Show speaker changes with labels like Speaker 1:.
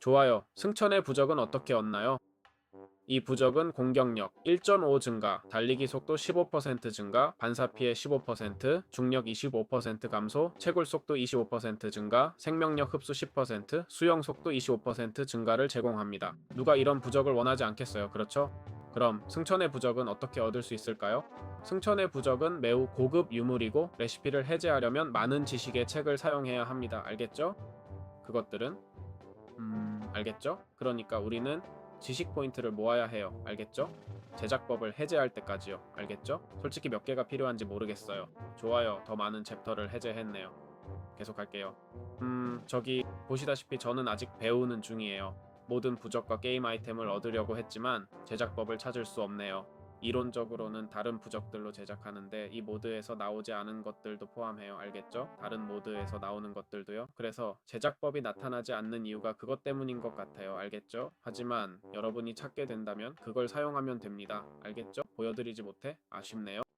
Speaker 1: 좋아요. 승천의 부적은 어떻게 얻나요? 이 부적은 공격력 1.5 증가, 달리기 속도 15% 증가, 반사 피해 15%, 중력 25% 감소, 채굴 속도 25% 증가, 생명력 흡수 10%, 수영 속도 25% 증가를 제공합니다. 누가 이런 부적을 원하지 않겠어요. 그렇죠? 그럼 승천의 부적은 어떻게 얻을 수 있을까요? 승천의 부적은 매우 고급 유물이고 레시피를 해제하려면 많은 지식의 책을 사용해야 합니다. 알겠죠? 그것들은 음, 알겠죠? 그러니까 우리는 지식 포인트를 모아야 해요. 알겠죠? 제작법을 해제할 때까지요. 알겠죠? 솔직히 몇 개가 필요한지 모르겠어요. 좋아요. 더 많은 챕터를 해제했네요. 계속할게요. 음, 저기 보시다시피 저는 아직 배우는 중이에요. 모든 부적과 게임 아이템을 얻으려고 했지만 제작법을 찾을 수 없네요. 이론적으로는 다른 부적들로 제작하는데 이 모드에서 나오지 않은 것들도 포함해요. 알겠죠? 다른 모드에서 나오는 것들도요. 그래서 제작법이 나타나지 않는 이유가 그것 때문인 것 같아요. 알겠죠? 하지만 여러분이 찾게 된다면 그걸 사용하면 됩니다. 알겠죠? 보여드리지 못해 아쉽네요.